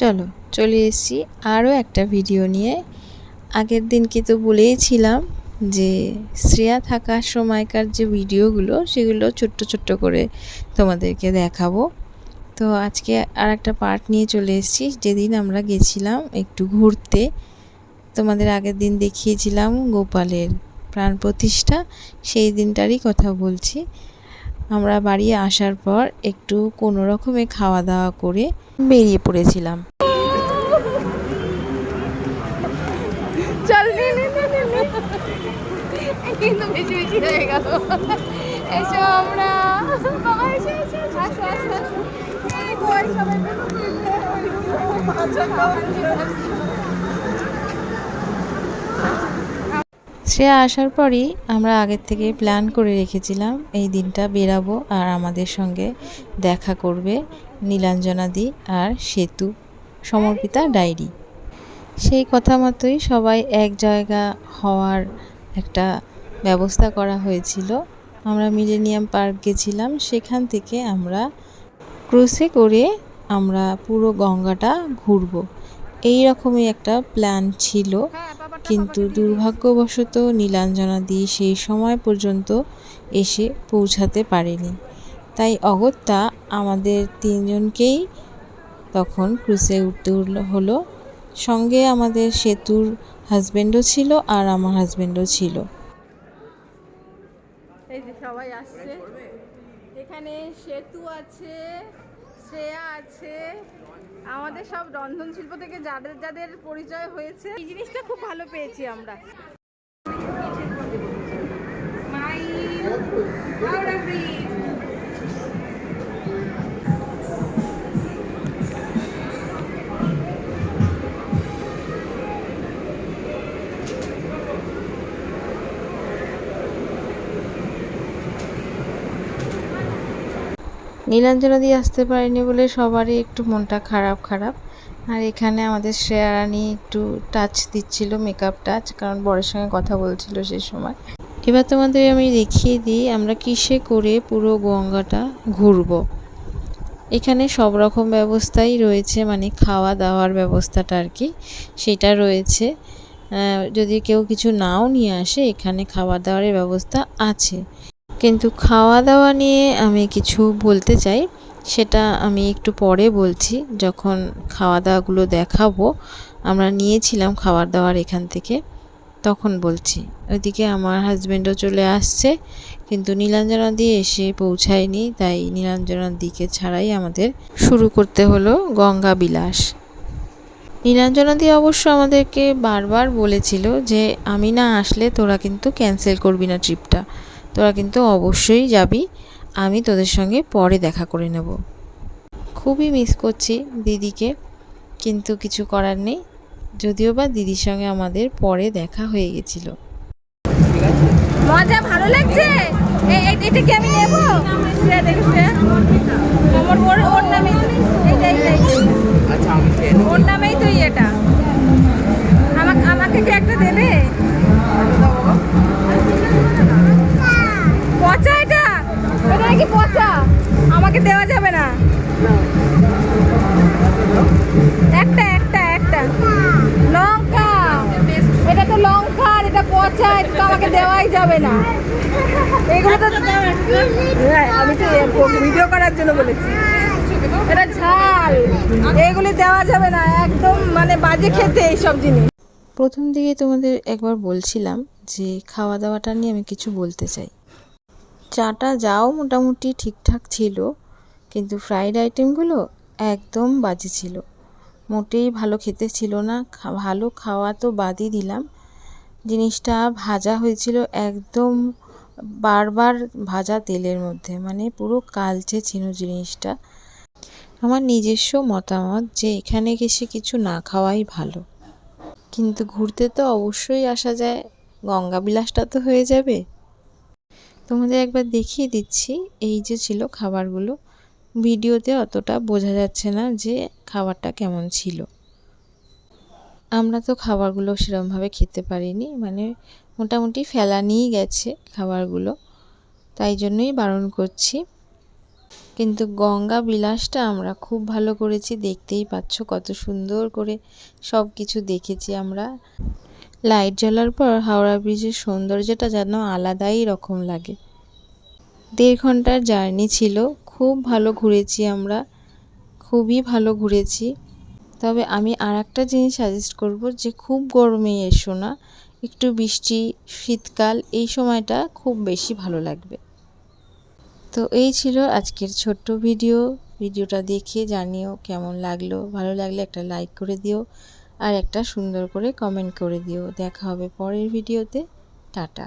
চলো, চলে এসেছি আরও একটা ভিডিও নিয়ে। আগের দিনকে তো বলেইছিলাম যে, শ্রেয়া থাকার সময়কার যে ভিডিওগুলো সেগুলো ছোট্ট ছোট্ট করে তোমাদেরকে দেখাবো। তো আজকে আর একটা পার্ট নিয়ে চলে এসেছি, যেদিন আমরা গেছিলাম একটু ঘুরতে। তোমাদের আগের দিন দেখিয়েছিলাম গোপালের প্রাণ প্রতিষ্ঠা, সেই দিনটারই কথা বলছি। আমরা বাড়ি আসার পর একটু কোনো রকমে খাওয়া দাওয়া করে বেরিয়ে পড়েছিলাম। কিন্তু বেশি বেশি হয়ে গেল। এসো আমরা। শ্রেয়া আসার পরই আমরা আগের থেকে প্ল্যান করে রেখেছিলাম, এই দিনটা বেরাবো আর আমাদের সঙ্গে দেখা করবে নীলাঞ্জনাদি আর সেতু, সমর্পিতা ডায়েরি। সেই কথা মতোই সবাই এক জায়গা হওয়ার একটা ব্যবস্থা করা হয়েছিল। আমরা মিলেনিয়াম পার্ক গেছিলাম, সেখান থেকে আমরা ক্রুজে করে আমরা পুরো গঙ্গাটা ঘুরবো। এই রকমই একটা প্ল্যান ছিল। কিন্তু দুর্ভাগ্যবশত নীলাঞ্জনা নীলাঞ্জনাদি সেই সময় পর্যন্ত এসে পৌঁছাতে পারেনি। তাই অগত্যা আমাদের তিনজনকেই তখন ক্রুজে উঠতে হলো- সঙ্গে আমাদের সেতুর হাজবেন্ডও ছিল আর আমার হাজবেন্ডও ছিল। সবাই আসছে। এখানে সেতু আছে, শ্রেয়া আছে আমাদের সব রন্ধন শিল্প থেকে যাদের যাদের পরিচয় হয়েছে, এই জিনিসটা খুব ভালো পেয়েছি আমরা। নীলাঞ্জনাদি আসতে পারেনি বলে সবারই একটু মনটা খারাপ খারাপ। আর এখানে আমাদের শ্রেয়ারানি একটু টাচ দিচ্ছিল মেকআপ টাচ কারণ বরের সঙ্গে কথা বলছিল সেই সময়। এবার তোমাদের আমি দেখিয়ে দিই আমরা কিসে করে পুরো গঙ্গাটা ঘুরবো। এখানে সব রকম ব্যবস্থাই রয়েছে মানে খাওয়া দাওয়ার ব্যবস্থাটা আর কি, সেটা রয়েছে। যদি কেউ কিছু নাও নিয়ে আসে, এখানে খাওয়া দাওয়ারের ব্যবস্থা আছে। কিন্তু খাওয়া দাওয়া নিয়ে আমি কিছু বলতে চাই। সেটা আমি একটু পরে বলছি। যখন খাওয়া দাওয়াগুলো দেখাবো, আমরা নিয়েছিলাম খাবার দাওয়ার এখান থেকে, তখন বলছি। ওইদিকে আমার হাজব্যান্ডও চলে আসছে, কিন্তু নীলাঞ্জনা দিয়ে এসে পৌঁছায়নি। তাই নীলাঞ্জনার দিকে ছাড়াই আমাদের শুরু করতে হলো গঙ্গা বিলাস। নীলাঞ্জনা দিয়ে অবশ্য আমাদেরকে বারবার বলেছিল যে, আমি না আসলে তোরা কিন্তু ক্যান্সেল করবি না ট্রিপটা তোরা কিন্তু অবশ্যই যাবি। আমি তোদের সঙ্গে পরে দেখা করে নেব। খুবই মিস করছি দিদিকে, কিন্তু কিছু করার নেই। যদিও বা দিদির সঙ্গে আমাদের পরে দেখা হয়ে গেছিল। মজা, ভালো লাগছে? এটা কি আমি নেব? আমার ওর নামে এইটা এইটা। ওর নামেই দেওয়া যাবে না। একটা একটা একটা। লঙ্কা। এটা তো লঙ্কা আর এটা পচা এটা তো আমাকে দেওয়াই যাবে না। এগুলো তো হ্যাঁ, আমি তো ভিডিও করার জন্য বলেছি। এটা ঝাল। এগুলি দেওয়া যাবে না একদম মানে বাজে খেতে এইসব জিনিস। প্রথম দিকে তোমাদের একবার বলছিলাম যে খাওয়া দাওয়াটা নিয়ে আমি কিছু বলতে চাই। চাটা যাও মোটামুটি ঠিকঠাক ছিল কিন্তু ফ্রাইড আইটেমগুলো একদম বাজে ছিল। মোটেই ভালো খেতে ছিল না ভালো খাওয়া তো বাদই দিলাম। জিনিসটা ভাজা হয়েছিল একদম বারবার ভাজা তেলের মধ্যে মানে পুরো কালচে ছিল জিনিসটা। আমার নিজস্ব মতামত যে এখানে এসে কিছু না খাওয়াই ভালো। কিন্তু ঘুরতে তো অবশ্যই আসা যায়, গঙ্গা বিলাসটা তো হয়ে যাবে। তোমাদের একবার দেখিয়ে দিচ্ছি, এই যে ছিল খাবারগুলো। ভিডিওতে অতটা বোঝা যাচ্ছে না যে খাবারটা কেমন ছিল। আমরা তো খাবারগুলো সেরমভাবে খেতে পারিনি মানে মোটামুটি ফেলা নিয়েই গেছে খাবারগুলো, তাই জন্যই বারণ করছি। কিন্তু গঙ্গা বিলাসটা আমরা খুব ভালো করেছি, দেখতেই পাচ্ছ কত সুন্দর করে সব কিছু দেখেছি আমরা। লাইট জ্বলার পর হাওড়া ব্রিজের সৌন্দর্যটা যেন আলাদাই রকম লাগে। দেড় ঘণ্টার জার্নি ছিল খুব ভালো ঘুরেছি আমরা, খুবই ভালো ঘুরেছি। তবে আমি আর একটা জিনিস সাজেস্ট করব যে খুব গরমে এসো না, একটু বৃষ্টি, শীতকাল এই সময়টা খুব বেশি ভালো লাগবে। তো এই ছিল আজকের ছোট্ট ভিডিও, ভিডিওটা দেখে জানিও কেমন লাগল, ভালো লাগলে একটা লাইক করে দিও আর একটা সুন্দর করে কমেন্ট করে দিও। দেখা হবে পরের ভিডিওতে, টাটা।